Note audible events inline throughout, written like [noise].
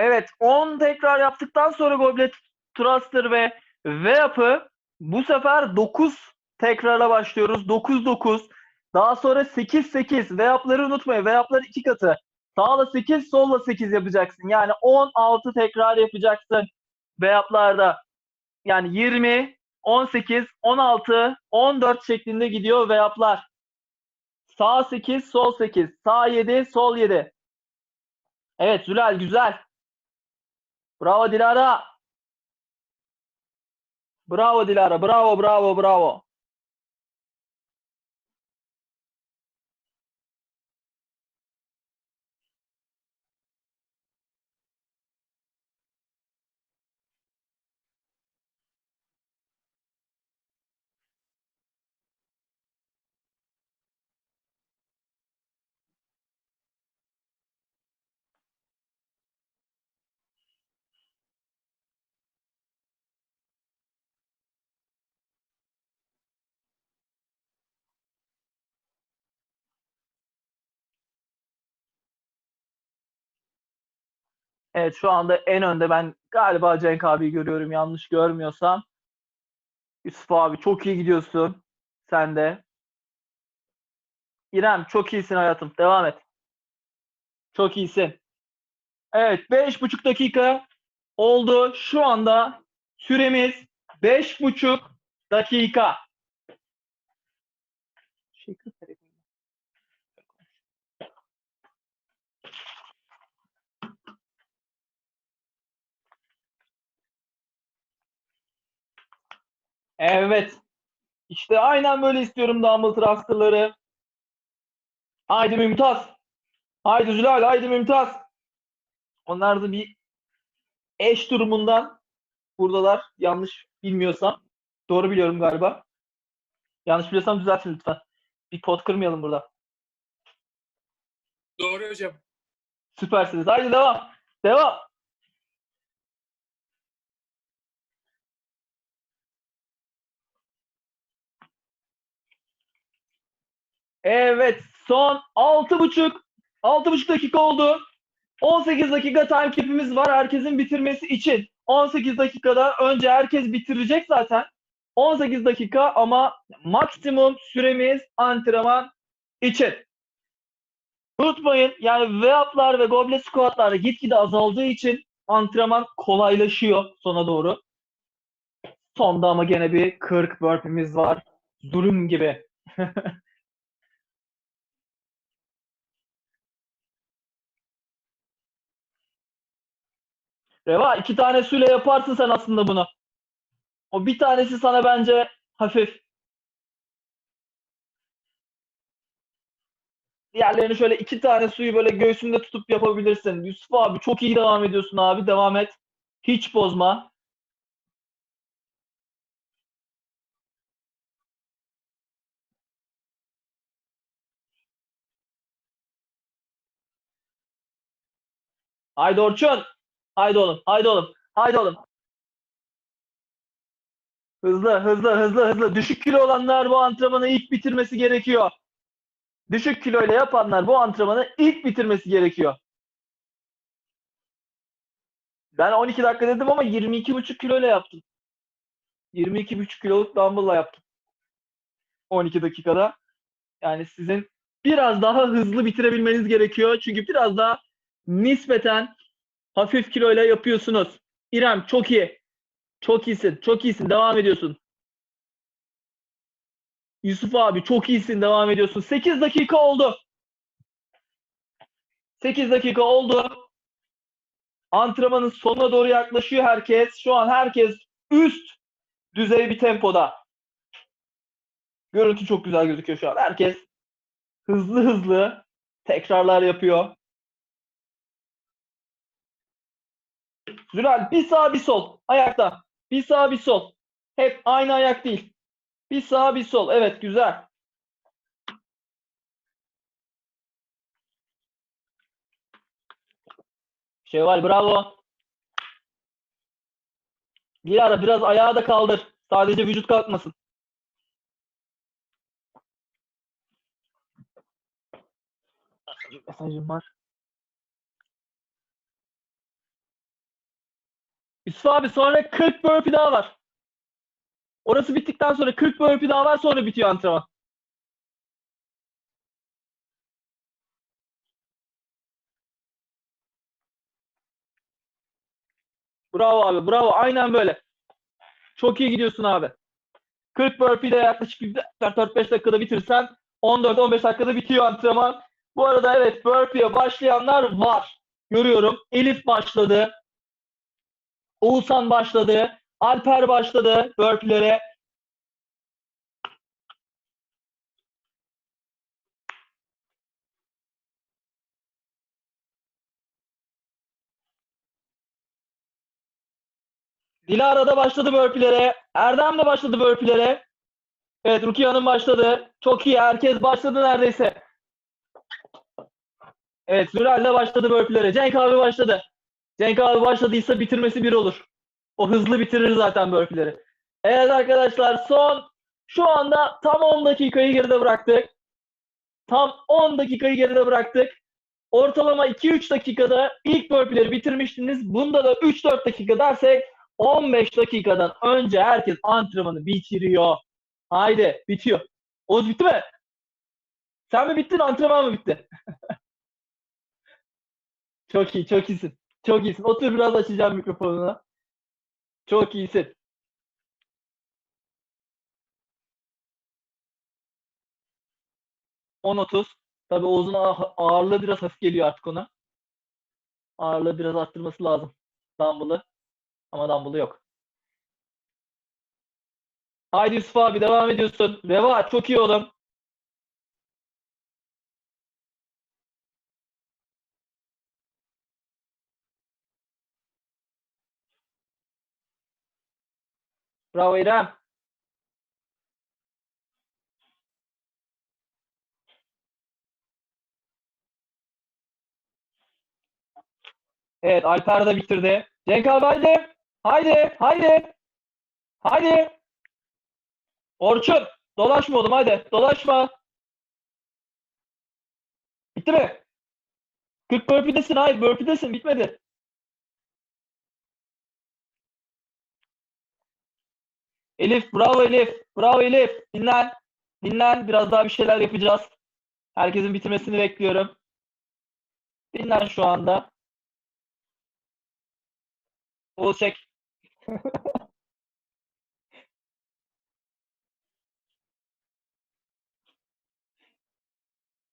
Evet 10 tekrar yaptıktan sonra goblet thruster ve V yapı bu sefer 9 tekrara başlıyoruz. 9-9. Daha sonra 8-8. V yapları unutmayın. V yapları iki katı. Sağla 8, solla 8 yapacaksın. Yani 16 tekrar yapacaksın. V yaplarda. Yani 20, 18, 16, 14 şeklinde gidiyor V yaplar. Sağ 8, sol 8. Sağ 7, sol 7. Evet Zülal güzel. Bravo Dilara. Bravo Dilara. Bravo bravo bravo. Evet şu anda en önde ben galiba Cenk abi görüyorum yanlış görmüyorsam. Yusuf abi çok iyi gidiyorsun. Sen de. İrem çok iyisin hayatım. Devam et. Çok iyisin. Evet 5,5 dakika oldu. Şu anda süremiz 5,5 dakika. Evet. İşte aynen böyle istiyorum dumbbell thruster'ları. Haydi Mümtaz. Haydi Zülal, haydi Mümtaz. Onlar da bir eş durumundan buradalar. Yanlış bilmiyorsam. Doğru biliyorum galiba. Yanlış biliyorsam düzeltin lütfen. Bir pot kırmayalım burada. Doğru hocam. Süpersiniz. Haydi devam. Devam. Evet. Son 6,5 6,5 dakika oldu. 18 dakika time cap'imiz var herkesin bitirmesi için. 18 dakikada önce herkes bitirecek zaten. 18 dakika ama maksimum süremiz antrenman için. Unutmayın yani V-up'lar ve goblet squat'lar gitgide azaldığı için antrenman kolaylaşıyor sona doğru. Sonda ama gene bir 40 burpee'miz var. Zulüm gibi. [laughs] Reva iki tane süle yaparsın sen aslında bunu. O bir tanesi sana bence hafif. Diğerlerini şöyle iki tane suyu böyle göğsünde tutup yapabilirsin. Yusuf abi çok iyi devam ediyorsun abi. Devam et. Hiç bozma. Haydi Orçun. Haydi oğlum. Haydi oğlum. Haydi oğlum. Hızlı, hızlı, hızlı, hızlı. Düşük kilo olanlar bu antrenmanı ilk bitirmesi gerekiyor. Düşük kiloyla yapanlar bu antrenmanı ilk bitirmesi gerekiyor. Ben 12 dakika dedim ama 22,5 kiloyla yaptım. 22,5 kiloluk dumbbell'la yaptım. 12 dakikada. Yani sizin biraz daha hızlı bitirebilmeniz gerekiyor. Çünkü biraz daha nispeten hafif kiloyla yapıyorsunuz. İrem çok iyi. Çok iyisin. Çok iyisin. Devam ediyorsun. Yusuf abi çok iyisin. Devam ediyorsun. 8 dakika oldu. 8 dakika oldu. Antrenmanın sonuna doğru yaklaşıyor herkes. Şu an herkes üst düzey bir tempoda. Görüntü çok güzel gözüküyor şu an. Herkes hızlı hızlı tekrarlar yapıyor. Zülal bir sağ bir sol. Ayakta. Bir sağ bir sol. Hep aynı ayak değil. Bir sağ bir sol. Evet güzel. Şevval bravo. Bir ara biraz ayağı da kaldır. Sadece vücut kalkmasın. Mesajım var. Yusuf abi sonra 40 burpee daha var. Orası bittikten sonra 40 burpee daha var sonra bitiyor antrenman. Bravo abi bravo aynen böyle. Çok iyi gidiyorsun abi. 40 burpee de yaklaşık 4-5 dakikada bitirsen 14-15 dakikada bitiyor antrenman. Bu arada evet burpee'ye başlayanlar var. Görüyorum. Elif başladı. Oğuzhan başladı. Alper başladı burpee'lere. Dilara da başladı burpee'lere. Erdem de başladı burpee'lere. Evet Rukiye Hanım başladı. Çok iyi. Herkes başladı neredeyse. Evet Zürel de başladı burpee'lere. Cenk abi başladı. Cenk abi başladıysa bitirmesi bir olur. O hızlı bitirir zaten burpee'leri. Evet arkadaşlar son şu anda tam 10 dakikayı geride bıraktık. Tam 10 dakikayı geride bıraktık. Ortalama 2-3 dakikada ilk burpee'leri bitirmiştiniz. Bunda da 3-4 dakika dersek 15 dakikadan önce herkes antrenmanı bitiriyor. Haydi bitiyor. Oğuz bitti mi? Sen mi bittin antrenman mı bitti? [laughs] çok iyi çok iyisin. Çok iyisin. Otur biraz açacağım mikrofonunu. Çok iyisin. On otuz. Tabii Oğuz'un ağ- ağırlığı biraz hafif geliyor artık ona. Ağırlığı biraz arttırması lazım. Dumbbell'ı. Ama dumbbell'ı yok. Haydi Yusuf abi devam ediyorsun. Reva çok iyi oğlum. Bravo İrem. Evet Alper de bitirdi. Cenk abi haydi. Haydi. Haydi. Haydi. Orçun. Dolaşma oğlum haydi. Dolaşma. Bitti mi? 40 burpee'desin. Hayır burpee'desin. Bitmedi. Elif. Bravo Elif. Bravo Elif. Dinlen. Dinlen. Biraz daha bir şeyler yapacağız. Herkesin bitirmesini bekliyorum. Dinlen şu anda. Çek. [laughs]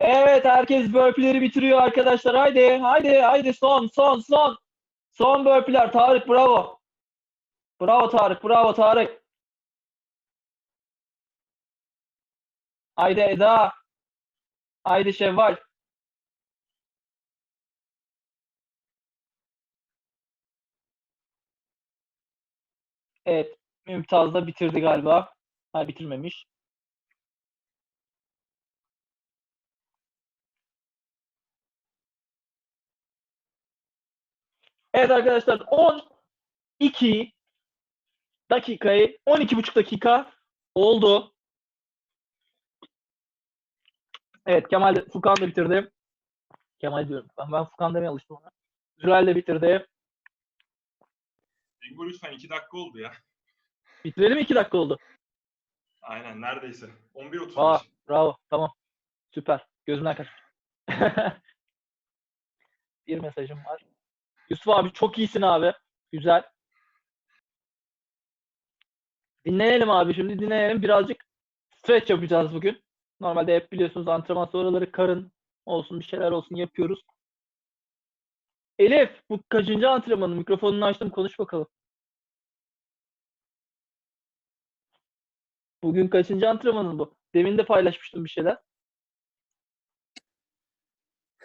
Evet herkes burpee'leri bitiriyor arkadaşlar. Haydi haydi haydi son son son. Son burpee'ler Tarık bravo. Bravo Tarık bravo Tarık. Haydi Eda. Haydi Şevval. Evet. Mümtaz da bitirdi galiba. Ha bitirmemiş. Evet arkadaşlar 12 dakikayı 12,5 dakika oldu. Evet Kemal de, Furkan da bitirdi. Kemal diyorum. Ben, ben Furkan demeye alıştım ona. Zürel de bitirdi. Bingo lütfen 2 dakika oldu ya. Bitirelim 2 dakika oldu. Aynen neredeyse. 11.35. Aa, bravo. Tamam. Süper. Gözümden kaç. [laughs] Bir mesajım var. Yusuf abi çok iyisin abi. Güzel. Dinleyelim abi şimdi dinleyelim. Birazcık stretch yapacağız bugün. Normalde hep biliyorsunuz antrenman sonraları karın olsun bir şeyler olsun yapıyoruz. Elif bu kaçıncı antrenmanın? Mikrofonunu açtım konuş bakalım. Bugün kaçıncı antrenmanın bu? Demin de paylaşmıştım bir şeyler.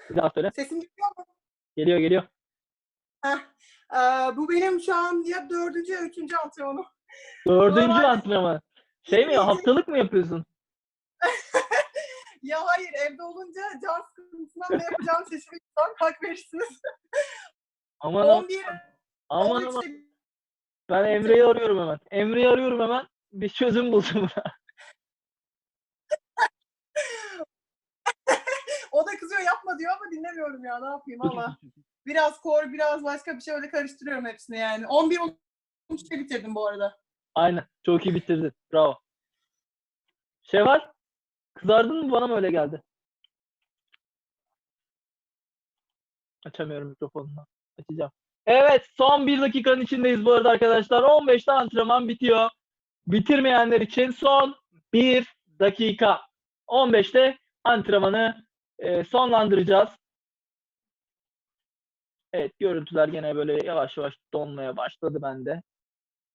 Bir daha söyle. Sesim geliyor mu? Geliyor geliyor. Heh. Ee, bu benim şu an ya dördüncü ya üçüncü antrenmanım. Dördüncü antrenman. Şey mi haftalık mı yapıyorsun? [laughs] Ya hayır evde olunca can sıkıntısından ne yapacağımı şaşırırsam hak verirsiniz. Aman aman 11, aman 13'te aman. Ben Emre'yi arıyorum hemen. Emre'yi arıyorum hemen. Bir çözüm bulsun. [laughs] o da kızıyor yapma diyor ama dinlemiyorum ya ne yapayım ama. [laughs] Biraz core, biraz başka bir şey öyle karıştırıyorum hepsini yani. 11 13'te bitirdim bu arada. Aynen. Çok iyi bitirdin. Bravo. Şevval, kızardın mı? Bana mı öyle geldi? Açamıyorum mikrofonunu. Açacağım. Evet, son bir dakikanın içindeyiz bu arada arkadaşlar. 15'te antrenman bitiyor. Bitirmeyenler için son bir dakika. 15'te antrenmanı e, sonlandıracağız. Evet, görüntüler gene böyle yavaş yavaş donmaya başladı bende.